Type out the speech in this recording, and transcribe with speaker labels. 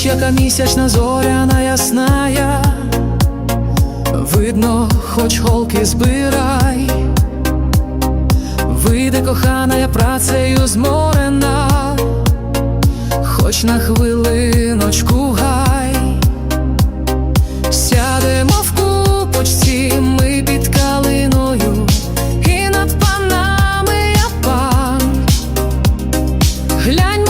Speaker 1: ніч, яка місячна зоряна ясная, видно, хоч холки збирай, вийде кохана, я працею зморена, хоч на хвилиночку гай, сядемо в купочці, ми під калиною, і над панами я пан. Глянь,